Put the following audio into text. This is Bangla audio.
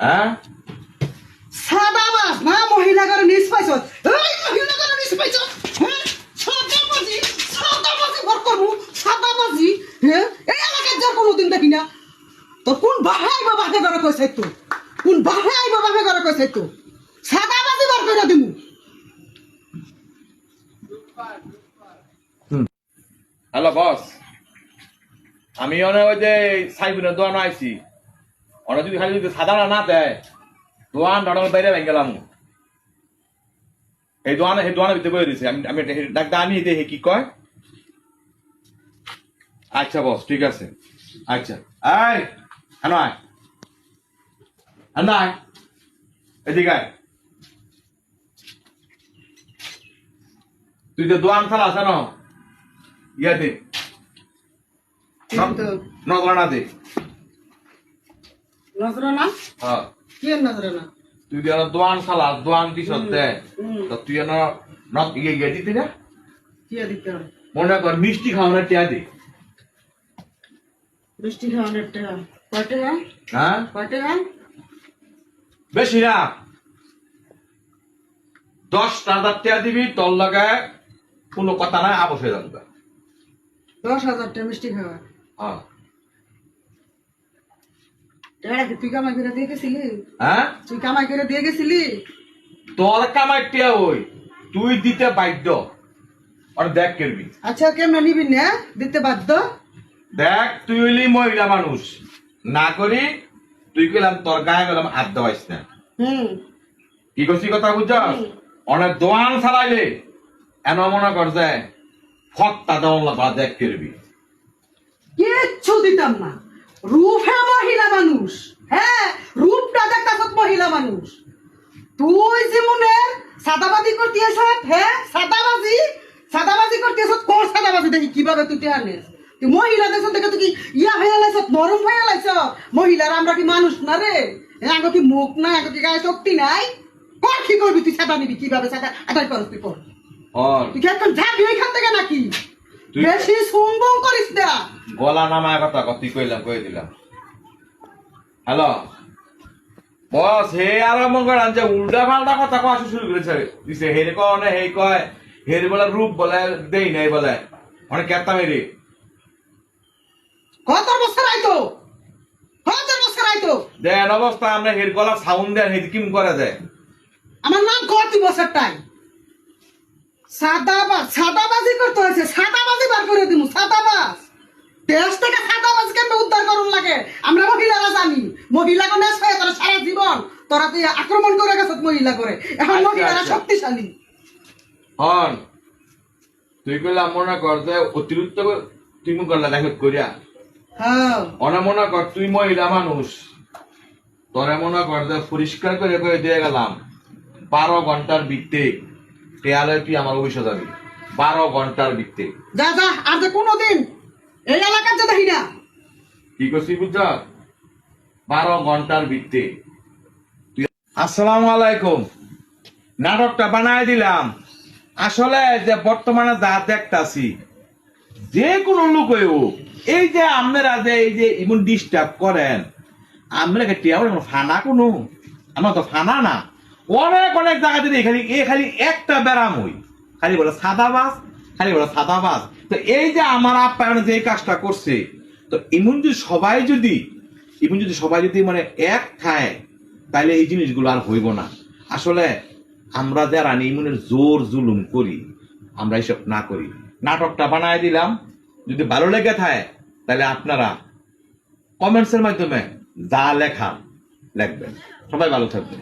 হ্যাঁ? সাদা মাছ না মহিলা করে নিজ পাইছ। এই মহিলা করে নিজ পাইছ। হ্যাঁ? সাদা বাজি সাদা বাজি ভর করব সাদা বাজি হ্যাঁ? এই এলাকার যার কোনোদিন দেখি না। তো কোন করে কইছে তো কোন করে কইছে তো সাদা বাজি ভর করে দিমু হ্যালো বস। আমি অনেক ওই যে সাইবিনের দোয়ানো আইছি। অনেক যদি খালি যদি সাধারণ না দেয় দোয়ান ধরো বাইরে ভেঙে গেলাম। এই দোয়ানে সেই দোয়ানের ভিতরে দিছে। আমি আমি ডাক্তার আনি দে কি কয়? আচ্ছা বস ঠিক আছে। আচ্ছা। আয় হ্যাঁ আয়। হ্যাঁ আয়। এদিকে আয়। তুই তো দোয়ান খেলা আছে না? ইয়া দে কিন্তু দে। নজরানা হ্যাঁ। কি নজরানা তুই যেন দোয়ান খালা দোয়ান দে। তো তুই নক ইয়ে ইয়ে দিতি না? কি দিতে মনে কর মিষ্টি খাওয়ানোর টিয়া দে। বৃষ্টি খাওয়ানোর টাকা কয় টাকা হ্যাঁ? বেশি না। দশ টাকা টিয়া দিবি তোর লগে কোনো কথা নাই আবশ হয়ে যাবে দশ হাজার টাকা মিষ্টি খাওয়া। হ্যাঁ। তুই কামাই করে দিয়ে গেছিলি? হ্যাঁ? তুই কামাই করে দিয়ে গেছিলি? তোর কামাই টিয়া ওই। তুই দিতে বাধ্য। আর দেখ করবি। আচ্ছা কেমন নিবি না? দিতে বাধ্য? দেখ তুই হইলি মহিলা মানুষ। না করি তুই গেলাম তোর গায়ে গেলাম হাত দেওয়াইস না। হুম। কি করছি কথা বুঝছ। অনেক দোয়ান চালাইলে এন মনে কর যে লাগবা দেখ করবি। কিচ্ছু দিতাম না। রূপে মহিলা মানুষ। হ্যাঁ রূপটা দেখাত মহিলা মানুষ। তুই যেমনের সাদাবাজি করতে এসত হ্যাঁ সাদাবাজি সাদাবাজি করতে এসত কোন সাদাবাজি? দেখি কীভাবে তুই আনিস তুই মহিলা দেশ থেকে তুই কি ইয়া হয়ে লাইছত নরম হয়ে লাইছ মহিলার আমরা কি মানুষ না রে? হ্যাঁ আগে কি মুখ নাই আগে কি গায়ে শক্তি নাই? কর কি করবি তুই সাদা নিবি কীভাবে সাদা? আদায় করস তুই কর। তুই কি এখন যাবি ওইখান থেকে নাকি? বেশি সুমবং করিস না। গলা নামায় কথা কত কইলাম কই দিলাম। হ্যালো? বস হে আর মন করে আনছে উল্টা পাল্টা কথা কওয়া শুরু করেছে। দিছে হেরে কয় না হে কয় হেরে বলে রূপ বলে দেই নাই বলে। অনেক কেতা মেরে কত বছর আইতো? কত বছর আইতো? দেন অবস্থা আমরা হের গলা সাউন্ড দেন হেদি কিম করে দেয়। আমার নাম কত বছর টাই সাদাবাজ সাদাবাজি করতে হয়েছে সাদাবাজি বার করে দিমু সাদাবাজ। দেশ থেকে সাদাবাজ কেমন উদ্ধার করুন লাগে? আমরা মহিলারা জানি। মহিলা কোন হয়ে তোরা সারা জীবন তোরা তুই আক্রমণ করে গেছ মহিলা করে। এখন আচ্ছা, মহিলারা আচ্ছা। শক্তিশালী। হন তুই কইলা মনে কর যে অতিরিক্ত তুই মু করলা দেখত করিয়া হ্যাঁ। অনে মনে কর তুই মহিলা মানুষ। তোরে মনে কর যে পরিষ্কার করে করে দিয়ে গেলাম। বারো ঘণ্টার বৃত্তে টেয়ালে তুই আমার অফিসে যাবি। বারো ঘণ্টার বৃত্তে যা যা আর যে কোনোদিন এই এলাকার যে দেখি না। কি করছি বুঝছ? বারো ঘণ্টার তুই আসসালামু আলাইকুম। নাটকটা বানায় দিলাম। আসলে যে বর্তমানে যা দেখতাছি, যে কোনো লোক এই যে আপনারা যে এই যে এমন ডিস্টার্ব করেন আমরা টিয়া ফানা কোনো? আমার তো ফানা না। অনেক অনেক জায়গা দিদি খালি এ খালি একটা ব্যারাম হই। খালি বলে সাদা বাস খালি বলে সাদা বাস তো এই যে আমার আপ্যায়ন যে কাজটা করছে, তো এমন যদি সবাই যদি, এমন যদি সবাই যদি মানে এক খায় তাহলে এই জিনিসগুলো আর হইব না। আসলে আমরা যারা নিমনের জোর জুলুম করি, আমরা এসব না করি। নাটকটা বানায় দিলাম, যদি ভালো লেগে থাকে তাহলে আপনারা কমেন্টসের মাধ্যমে যা লেখা লিখবেন। সবাই ভালো থাকবেন।